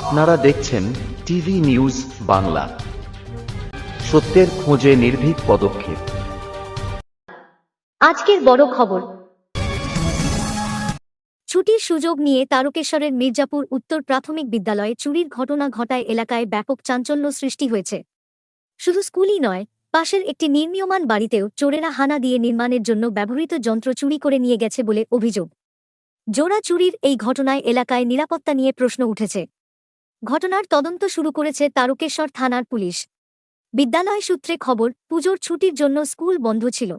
আপনারা দেখছেন TV news Bangla. সত্যের খোঁজে নির্ভীক পদক্ষেপ। আজকের বড় খবর। ছুটির সুযোগ নিয়ে তারকেশ্বরের মির্জাপুর উত্তর প্রাথমিক বিদ্যালয়ে চুরির ঘটনা ঘটায় এলাকায় ব্যাপক চাঞ্চল্য সৃষ্টি হয়েছে। শুধু স্কুলই নয়, পাশের একটি নির্মীয়মান বাড়িতেও চোরেরা হানা দিয়ে নির্মাণের জন্য ব্যবহৃত যন্ত্র চুরি করে নিয়ে গেছে বলে অভিযোগ। জোড়া চুরির এই ঘটনায় এলাকায় নিরাপত্তা নিয়ে প্রশ্ন উঠেছে। ঘটনার তদন্ত শুরু করেছে তারকেশ্বর থানার পুলিশ। বিদ্যালয় সূত্রে খবর, পুজোর ছুটির জন্য স্কুল বন্ধ ছিল।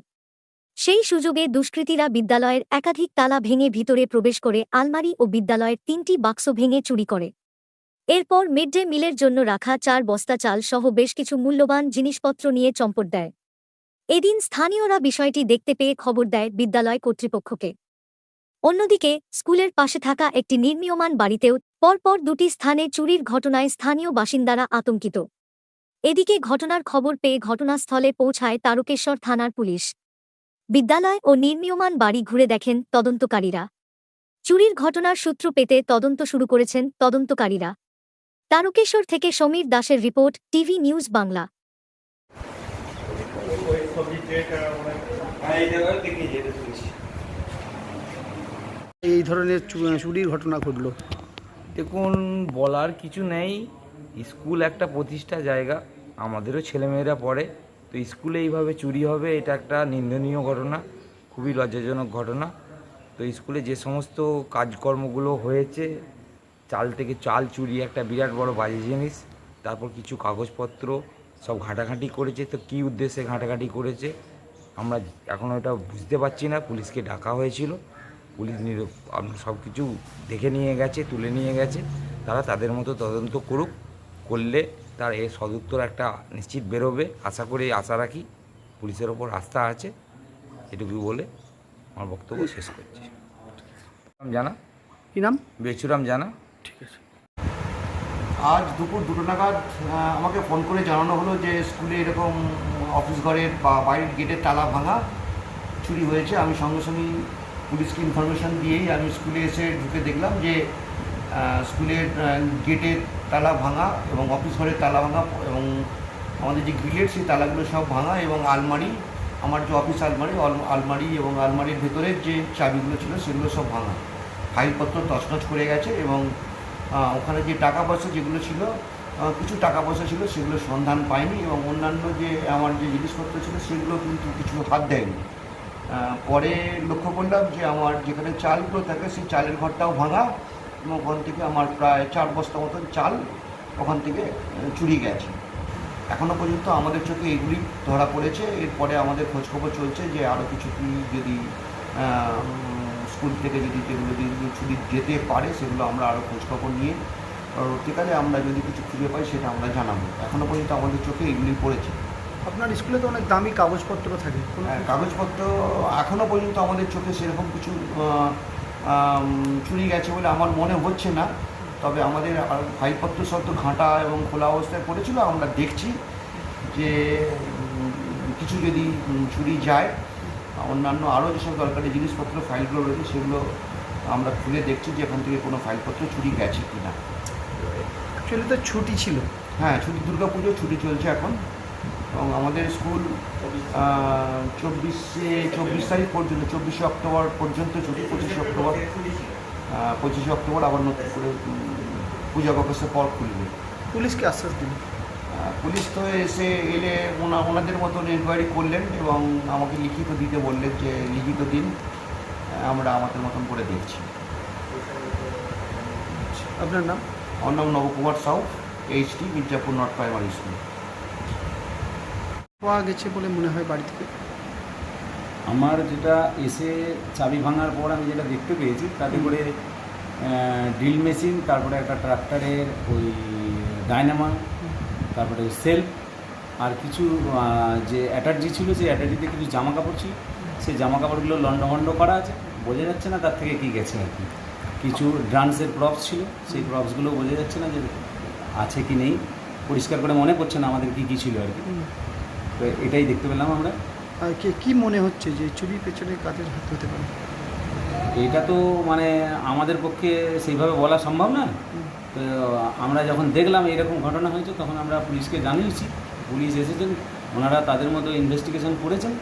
সেই সুযোগে দুষ্কৃতীরা বিদ্যালয়ের একাধিক তালা ভেঙে ভিতরে প্রবেশ করে আলমারি ও বিদ্যালয়ের তিনটি বাক্স ভেঙে চুরি করে। এরপর মিড ডে মিলের জন্য রাখা চার বস্তা চাল সহ বেশ কিছু মূল্যবান জিনিসপত্র নিয়ে চম্পট দেয়। এদিন স্থানীয়রা বিষয়টি দেখতে পেয়ে খবর দেয় বিদ্যালয় কর্তৃপক্ষকে। অন্যদিকে, স্কুলের পাশে থাকা একটি নির্মীয়মান বাড়িতেও পরপর দুটি স্থানে চুরির ঘটনায় স্থানীয় বাসিন্দারা আতঙ্কিত। এদিকে ঘটনার খবর পেয়ে ঘটনাস্থলে পৌঁছায় তারকেশ্বর থানার পুলিশ। বিদ্যালয় ও নির্মীয়মান বাড়ি ঘুরে দেখেন তদন্তকারীরা। চুরির ঘটনার সূত্র পেতে তদন্ত শুরু করেছেন তদন্তকারীরা। তারকেশ্বর থেকে সমীর দাসের রিপোর্ট, টিভি নিউজ বাংলা। এই ধরনের চুরির ঘটনা ঘটলো। দেখুন, বলার কিছু নেই। স্কুল একটা প্রতিষ্ঠা জায়গা, আমাদেরও ছেলেমেয়েরা পড়ে। তো স্কুলে এইভাবে চুরি হবে, এটা একটা নিন্দনীয় ঘটনা, খুবই লজ্জাজনক ঘটনা। তো স্কুলে যে সমস্ত কাজকর্মগুলো হয়েছে, চাল থেকে চাল চুরি, একটা বিরাট বড় বাজে জিনিস। তারপর কিছু কাগজপত্র, সব ঘাঁটাঘাঁটি করেছে। তো কী উদ্দেশ্যে ঘাঁটাঘাঁটি করেছে, আমরা এখন ওটা বুঝতে পারছি না। পুলিশকে ডাকা হয়েছিল। পুলিশ নির আপনার সব কিছু দেখে নিয়ে গেছে তুলে নিয়ে গেছে তারা তাদের মতো তদন্ত করুক করলে তার এর সদুত্তর একটা নিশ্চিত বেরোবে। আশা করে আশা রাখি পুলিশের ওপর আস্থা আছে এটুকু বলে আমার বক্তব্য শেষ করছি। জানা? কি নাম? বেচুরাম জানা? ঠিক আছে। আজ দুপুর দুটো নাগাদ আমাকে ফোন করে জানানো হলো যে স্কুলে এরকম অফিস ঘরের বা বাড়ির গেটের তালা ভাঙা চুরি হয়েছে। আমি সঙ্গে সঙ্গেই পুলিশকে ইনফরমেশন দিয়েই আমি স্কুলে এসে ঢুকে দেখলাম যে স্কুলের গেটের তালা ভাঙা এবং অফিস ঘরের তালা ভাঙা এবং আমাদের যে গ্রিলের সেই তালাগুলো সব ভাঙা এবং আলমারি, আমার যে অফিস আলমারি আলমারি এবং আলমারির ভেতরের যে চাবিগুলো ছিল সেগুলো সব ভাঙা। ফাইলপত্র তছনছ করে গেছে এবং ওখানে যে টাকা পয়সা যেগুলো ছিল কিছু টাকা পয়সা ছিল সেগুলো সন্ধান পায়নি এবং অন্যান্য যে, আমার যে জিনিসপত্র ছিল সেগুলো কিন্তু কিছু হাত দেয়নি। পরে লক্ষ্য করলাম যে আমার যেখানে চালগুলো থাকে, সেই চালের ঘরটাও ভাঙা এবং ওখান থেকে আমার প্রায় চার বস্তা মতন চাল ওখান থেকে চুরি গেছে। এখনও পর্যন্ত আমাদের চোখে এগুলি ধরা পড়েছে। এরপরে আমাদের খোঁজখবর চলছে যে আরও কিছু কি যদি স্কুল থেকে যদি যেগুলো যদি ছুটি যেতে পারে, সেগুলো আমরা আরও খোঁজখবর নিয়ে পরবর্তীকালে আমরা যদি কিছু খুঁজে পাই, সেটা আমরা জানাব। এখনও পর্যন্ত আমাদের চোখে এগুলি পড়েছে। আপনার স্কুলে তো অনেক দামি কাগজপত্র থাকে। হ্যাঁ, কাগজপত্র এখনও পর্যন্ত আমাদের চোখে সেরকম কিছু চুরি গেছে বলে আমার মনে হচ্ছে না। তবে আমাদের আর ফাইলপত্র সব তো ঘাঁটা এবং খোলা অবস্থায় পড়েছিল আমরা দেখছি যে কিছু যদি চুরি যায় অন্যান্য আরও যেসব দরকারি জিনিসপত্র ফাইলগুলো রয়েছে সেগুলো আমরা খুলে দেখছি যে এখান থেকে কোনো ফাইলপত্র চুরি গেছে কি না অ্যাকচুয়ালি তো ছুটি ছিল। হ্যাঁ ছুটি দুর্গা পুজো ছুটি চলছে এখন। এবং আমাদের স্কুল চব্বিশে চব্বিশ তারিখ পর্যন্ত চব্বিশে অক্টোবর পর্যন্ত ছুটি পঁচিশে অক্টোবর পঁচিশে অক্টোবর আবার নতুন করে পূজা অবকাশের পর খুলবে। পুলিশকে আশ্বাস আহ, পুলিশ তো এসে এলে ওনা ওনাদের মতন এনকোয়ারি করলেন এবং আমাকে লিখিত দিতে বললেন যে লিখিত দিন আমরা আমাদের মতন করে দেখছি। আপনার নাম? আমার নাম Nabakumar Sau HT Mirzapur north primary school. পাওয়া গেছে বলে মনে হয় বাড়ি থেকে? আমার যেটা এসে চাবি ভাঙার পর আমি যেটা দেখতে পেয়েছি তাতে করে ড্রিল মেশিন তারপরে একটা ট্রাক্টরের ওই ডায়নামা তারপরে সেলফ আর কিছু যে অ্যাটার্জি ছিল সেই অ্যাটার্জিতে কিছু জামা কাপড় ছিল সেই জামা কাপড়গুলো লন্ডভন্ড করা আছে। বোঝা যাচ্ছে না তার থেকে কী গেছে আর কি। কিছু ড্রান্সের প্রপস ছিল সেই প্রপসগুলো বোঝা যাচ্ছে না যে আছে কি নেই। পরিষ্কার করে মনে করছে না আমাদের কী কী ছিল আর কি। তো এটাই দেখতে পেলাম আমরা। আর কে কি মনে হচ্ছে যে চুরির পেছনে কাদের হাত হতে পারে? এটা তো মানে আমাদের পক্ষে সেইভাবে বলা সম্ভব না তো আমরা যখন দেখলাম এরকম ঘটনা হয়েছে তখন আমরা পুলিশকে জানিয়েছি। পুলিশ এসেছেন ওনারা তাদের মতো ইনভেস্টিগেশন করেছেন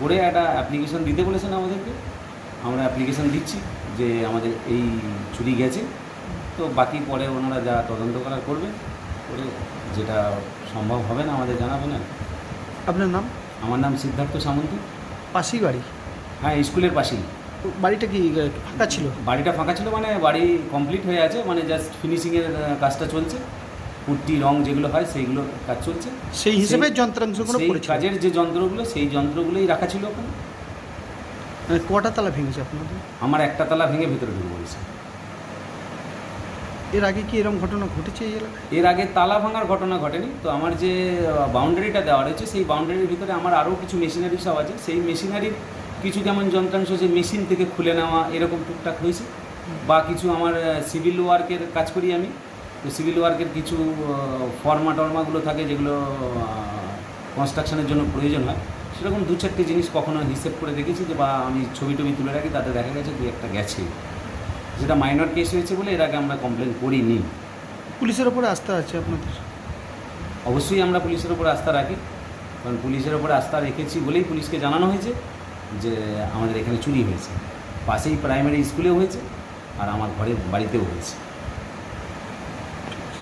করে একটা অ্যাপ্লিকেশন দিতে বলেছেন আমাদেরকে। আমরা অ্যাপ্লিকেশন দিচ্ছি যে আমাদের এই চুরি গেছে। তো বাকি পরে ওনারা যা তদন্ত করা করবেন করে যেটা সম্ভব হবে না আমাদের জানাবেন না। আপনার নাম? আমার নাম সিদ্ধার্থ সামন্তী। পাশেই বাড়ি? হ্যাঁ স্কুলের পাশেই। বাড়িটা কি ফাঁকা ছিল? বাড়িটা ফাঁকা ছিল মানে বাড়ি কমপ্লিট হয়ে আছে মানে জাস্ট ফিনিশিংয়ের কাজটা চলছে। পুট্টি রং যেগুলো হয় সেইগুলো কাজ চলছে। সেই হিসেবে যন্ত্রাংশগুলো কাজের যে যন্ত্রগুলো সেই যন্ত্রগুলোই রাখা ছিল ওখানে। মানে কটা তালা ভেঙেছে আপনাদের? আমার একটা তালা ভেঙে ভেতরে ঢুকে পড়েছে। এর আগে কি এরকম ঘটনা ঘটেছে এই এলাকায়? এর আগে তালা ভাঙার ঘটনা ঘটেনি। তো আমার যে বাউন্ডারিটা দেওয়া রয়েছে সেই বাউন্ডারির ভিতরে আমার আরও কিছু মেশিনারি সব আছে। সেই মেশিনারির কিছু যেমন যন্ত্রাংশ যে মেশিন থেকে খুলে নেওয়া এরকম টুকটাক হয়েছে। বা কিছু আমার সিভিল ওয়ার্কের কাজ করি আমি। তো সিভিল ওয়ার্কের কিছু ফর্মা টর্মাগুলো থাকে যেগুলো কনস্ট্রাকশনের জন্য প্রয়োজন হয়। সেরকম দু চারটে জিনিস কখনো হিসেব করে দেখেছি যে বা আমি ছবি টবি তুলে রাখি তাতে দেখা গেছে দু একটা গেছে যেটা মাইনর কেস হয়েছে বলে এর আগে আমরা কমপ্লেন করিনি। পুলিশের ওপরে আস্থা আছে আপনাদের? অবশ্যই আমরা পুলিশের ওপরে আস্থা রাখি। কারণ পুলিশের উপরে আস্থা রেখেছি বলেই পুলিশকে জানানো হয়েছে যে আমাদের এখানে চুরি হয়েছে। পাশেই প্রাইমারি স্কুলেও হয়েছে আর আমার ঘরের বাড়িতেও হয়েছে।